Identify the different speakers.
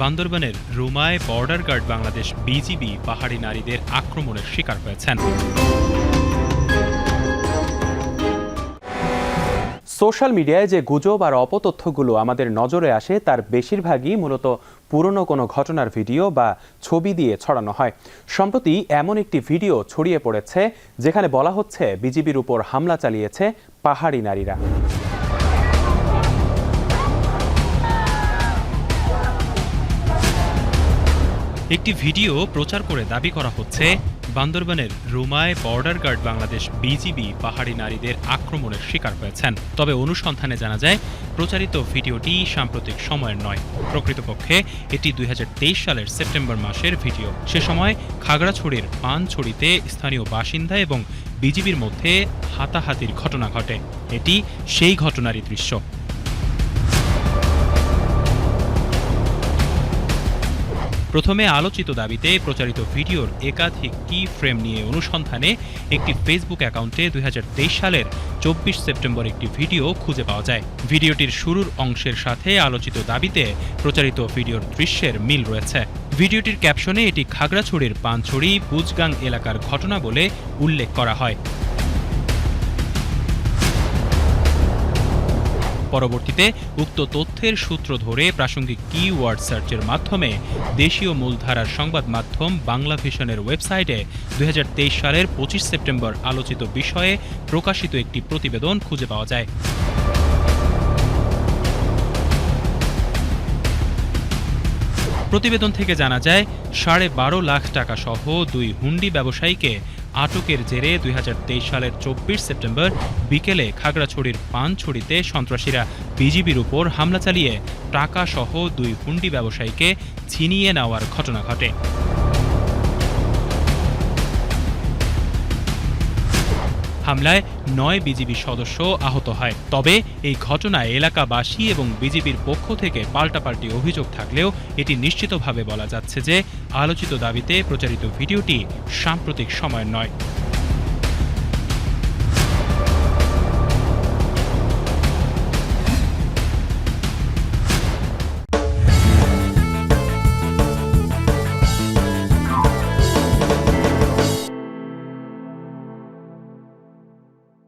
Speaker 1: বান্দরবানের রুমায় border guard Bangladesh BGB পাহাড়ি নারীদের আক্রমণের শিকার হয়েছেন।
Speaker 2: সোশ্যাল মিডিয়ায় যে গুজব আর অপতথ্যগুলো আমাদের নজরে আসে, তার বেশিরভাগই মূলত পুরনো কোনো ঘটনার ভিডিও বা ছবি দিয়ে ছড়ানো হয়। সম্প্রতি এমন একটি ভিডিও ছড়িয়ে পড়েছে, যেখানে বলা হচ্ছে বিজিবির উপর হামলা চালিয়েছে পাহাড়ি নারীরা।
Speaker 1: একটি ভিডিও প্রচার করে দাবি করা হচ্ছে, বান্দরবানের রুমায় বর্ডার গার্ড বাংলাদেশ বিজিবি পাহাড়ি নারীদের আক্রমণের শিকার হয়েছেন। তবে অনুসন্ধানে জানা যায়, প্রচারিত ভিডিওটি সাম্প্রতিক সময়ের নয়। প্রকৃতপক্ষে, এটি দুই হাজার তেইশ সালের সেপ্টেম্বর মাসের ভিডিও। সে সময় খাগড়াছড়ির পানছড়িতে স্থানীয় বাসিন্দা এবং বিজিবির মধ্যে হাতাহাতির ঘটনা ঘটে। এটি সেই ঘটনারই দৃশ্য। প্রথমে আলোচিত দাবিতে প্রচারিত ভিডিওর একাধিক কি ফ্রেম নিয়ে অনুসন্ধানে একটি ফেসবুক অ্যাকাউন্টে দুই হাজার তেইশ সালের চব্বিশ সেপ্টেম্বর একটি ভিডিও খুঁজে পাওয়া যায়। ভিডিওটির শুরুর অংশের সাথে আলোচিত দাবিতে প্রচারিত ভিডিওর দৃশ্যের মিল রয়েছে। ভিডিওটির ক্যাপশনে এটি খাগড়াছড়ির পানছড়ি, বুজগাং এলাকার ঘটনা বলে উল্লেখ করা হয়। পরবর্তীতে উক্ত তথ্যের সূত্র ধরে প্রাসঙ্গিক কিওয়ার্ড সার্চের মাধ্যমে দেশীয় মূলধারার সংবাদ মাধ্যম বাংলা ভিশনের ওয়েবসাইটে দু হাজার তেইশ সালের পঁচিশ সেপ্টেম্বর আলোচিত বিষয়ে প্রকাশিত একটি প্রতিবেদন খুঁজে পাওয়া যায়। প্রতিবেদন থেকে জানা যায়, সাড়ে বারো লাখ টাকা সহ দুই হুন্ডি ব্যবসায়ীকে আটকের জেরে দুই হাজার তেইশ সালের চব্বিশ সেপ্টেম্বর বিকেলে খাগড়াছড়ির পানছড়িতে সন্ত্রাসীরা বিজিবির উপর হামলা চালিয়ে টাকা সহ দুই হুন্ডি ব্যবসায়ীকে ছিনিয়ে নেওয়ার ঘটনা ঘটে। হামলায় নয় বিজিবি সদস্য আহত হয়। তবে এই ঘটনায় এলাকাবাসী এবং বিজিবির পক্ষ থেকে পাল্টাপাল্টি অভিযোগ থাকলেও এটি নিশ্চিতভাবে বলা যাচ্ছে যে আলোচিত দাবিতে প্রচারিত ভিডিওটি সাম্প্রতিক সময় নয়।